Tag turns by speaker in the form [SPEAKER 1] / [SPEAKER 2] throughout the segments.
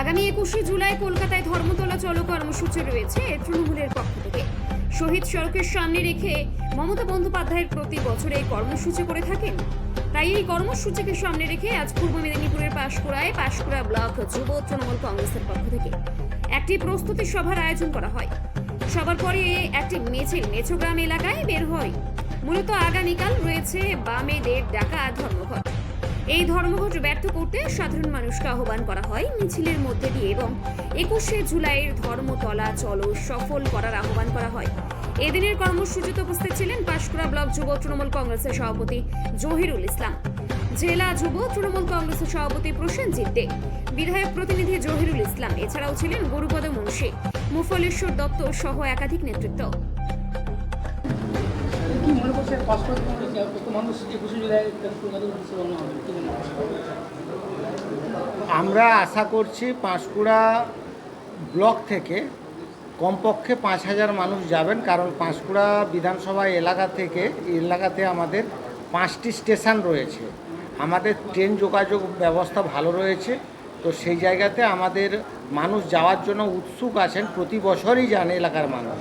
[SPEAKER 1] আগামী একুশে জুলাই কলকাতায় ধর্মতলা চলো কর্মসূচি রয়েছে তৃণমূলের পক্ষ থেকে। শহীদ সড়কের সামনে রেখে মমতা বন্দ্যোপাধ্যায়ের প্রতি বছর এই কর্মসূচি করে থাকেন। তাই এই কর্মসূচিকে সামনে রেখে আজ পূর্ব মেদিনীপুরের পাশকুড়ায় পাশকুড়া ব্লক যুব তৃণমূল কংগ্রেসের পক্ষ থেকে একটি প্রস্তুতি সভার আয়োজন করা হয়। সবার পরে একটি মিছিল মেছোগ্রাম এলাকায় বের হয়। মূলত আগামীকাল রয়েছে বামেদের ডাকা ধর্মঘট। এই ধর্মঘট ব্যর্থ করতে সাধারণ মানুষকে আহ্বান করা হয় মিছিলের মধ্যে দিয়ে এবং একুশে জুলাইয়ের ধর্মতলা চলো সফল করার আহ্বান করা হয়। এদিনের কর্মসূচিতে উপস্থিত ছিলেন পাঁশকুড়া ব্লক যুব তৃণমূল কংগ্রেসের সভাপতি জহিরুল ইসলাম, জেলা যুব তৃণমূল কংগ্রেসের সভাপতি প্রসেনজিৎ দে বিধায়ক প্রতিনিধি জহিরুল ইসলাম, এছাড়াও ছিলেন গুরুপদ মুন্সি, মুফলেশ্বর দত্ত সহ একাধিক নেতৃত্ব।
[SPEAKER 2] আমরা আশা করছি পাঁশকুড়া ব্লক থেকে কমপক্ষে পাঁচ হাজার মানুষ যাবেন, কারণ পাঁশকুড়া বিধানসভা এলাকা থেকে, এলাকাতে আমাদের পাঁচটি স্টেশন রয়েছে। আমাদের ট্রেন যোগাযোগ ব্যবস্থা ভালো রয়েছে, তো সেই জায়গাতে আমাদের মানুষ যাওয়ার জন্য উৎসুক আছেন, প্রতি বছরই যান এলাকার মানুষ।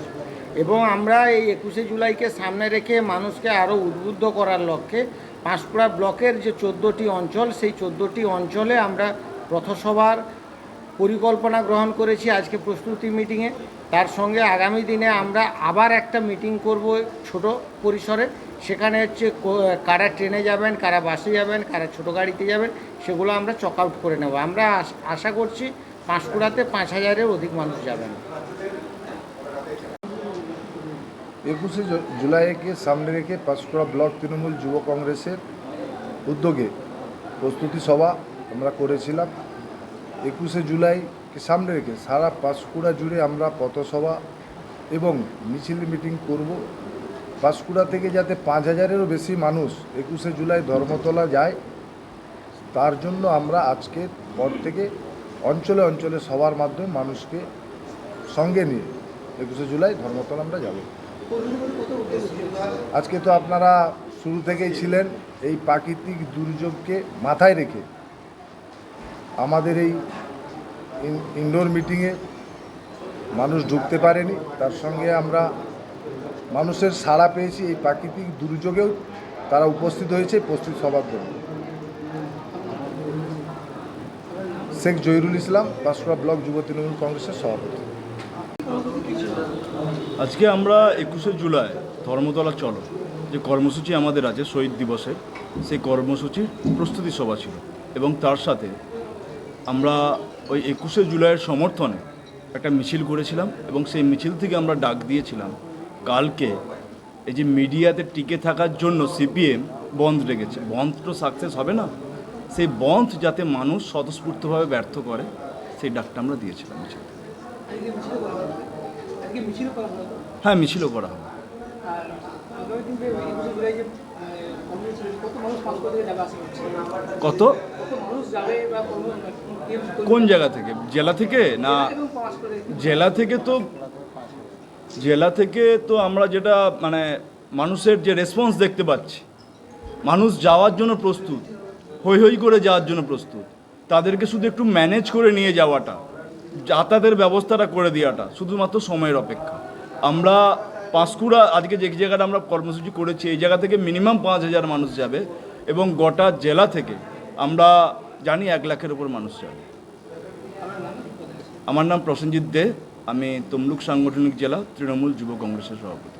[SPEAKER 2] এবং আমরা এই একুশে জুলাইকে সামনে রেখে মানুষকে আরও উদ্বুদ্ধ করার লক্ষ্যে পাঁশকুড়া ব্লকের যে চোদ্দোটি অঞ্চল, সেই চোদ্দোটি অঞ্চলে আমরা রথসভার পরিকল্পনা গ্রহণ করেছি আজকে প্রস্তুতি মিটিংয়ে। তার সঙ্গে আগামী দিনে আমরা আবার একটা মিটিং করব ছোট পরিসরে। সেখানে হচ্ছে কারা ট্রেনে যাবেন, কারা বাসে যাবেন, কারা ছোটো গাড়িতে যাবেন, সেগুলো আমরা চক আউট করে নেব। আমরা আশ- করছি পাঁশকুড়াতে পাঁচ হাজারের অধিক মানুষ যাবেন।
[SPEAKER 3] একুশে জুলাইকে সামনে রেখে পাঁশকুড়া ব্লক তৃণমূল যুব কংগ্রেসের উদ্যোগে প্রস্তুতি সভা আমরা করেছিলাম। একুশে জুলাইকে সামনে রেখে সারা পাঁশকুড়া জুড়ে আমরা পথসভা এবং মিছিল মিটিং করব। পাঁশকুড়া থেকে যাতে পাঁচ হাজারেরও বেশি মানুষ একুশে জুলাই ধর্মতলা যায়, তার জন্য আমরা আজকের পর থেকে অঞ্চলে অঞ্চলে সবার মাধ্যমে মানুষকে সঙ্গে নিয়ে একুশে জুলাই ধর্মতলা আমরা যাব। আজকে তো আপনারা শুরু থেকেই ছিলেন এই প্রাকৃতিক দুর্যোগকে মাথায় রেখে। আমাদের এই ইনডোর মিটিংয়ে মানুষ ঢুকতে পারেনি। তার সঙ্গে আমরা মানুষের সাড়া পেয়েছি এই প্রাকৃতিক দুর্যোগেও তারা উপস্থিত হয়েছে, উপস্থিত সবার জন্য। শেখ জহিরুল ইসলাম পাঁশকুড়া ব্লক যুব তৃণমূল কংগ্রেসের সভাপতি।
[SPEAKER 4] আজকে আমরা একুশে জুলাই, ধর্মতলা চলো, যে কর্মসূচি আমাদের আছে শহীদ দিবসের সেই কর্মসূচির প্রস্তুতি সভা ছিল। এবং তার সাথে আমরা ওই একুশে জুলাইয়ের সমর্থনে একটা মিছিল করেছিলাম এবং সেই মিছিল থেকে আমরা ডাক দিয়েছিলাম, কালকে এই যে মিডিয়াতে টিকে থাকার জন্য সিপিএম বন্ধ রেখেছে। বন্ধ তো সাকসেস হবে না। সেই বন্ধ যাতে মানুষ স্বতঃস্ফূর্তভাবে ব্যর্থ করে, সেই ডাকটা আমরা দিয়েছিলাম মিছিল হ্যাঁ মিছিলও করা হবে।
[SPEAKER 5] কত
[SPEAKER 4] কোন জায়গা থেকে? জেলা থেকে না জেলা থেকে তো জেলা থেকে তো আমরা যেটা মানে মানুষের যে রেসপন্স দেখতে পাচ্ছি মানুষ যাওয়ার জন্য প্রস্তুত হই হই করে যাওয়ার জন্য প্রস্তুত তাদেরকে শুধু একটু ম্যানেজ করে নিয়ে যাওয়াটা। যাতায়াতের ব্যবস্থাটা করে দেওয়াটা শুধুমাত্র সময়ের অপেক্ষা। আমরা পাঁশকুড়া, আজকে যে জায়গাটা আমরা কর্মসূচি করেছি, এই জায়গা থেকে মিনিমাম পাঁচ হাজার মানুষ যাবে এবং গোটা জেলা থেকে আমরা জানি এক লাখের উপর মানুষ যাবে। আমার নাম প্রসেনজিৎ দে, আমি তমলুক সাংগঠনিক জেলা তৃণমূল যুব কংগ্রেসের সভাপতি।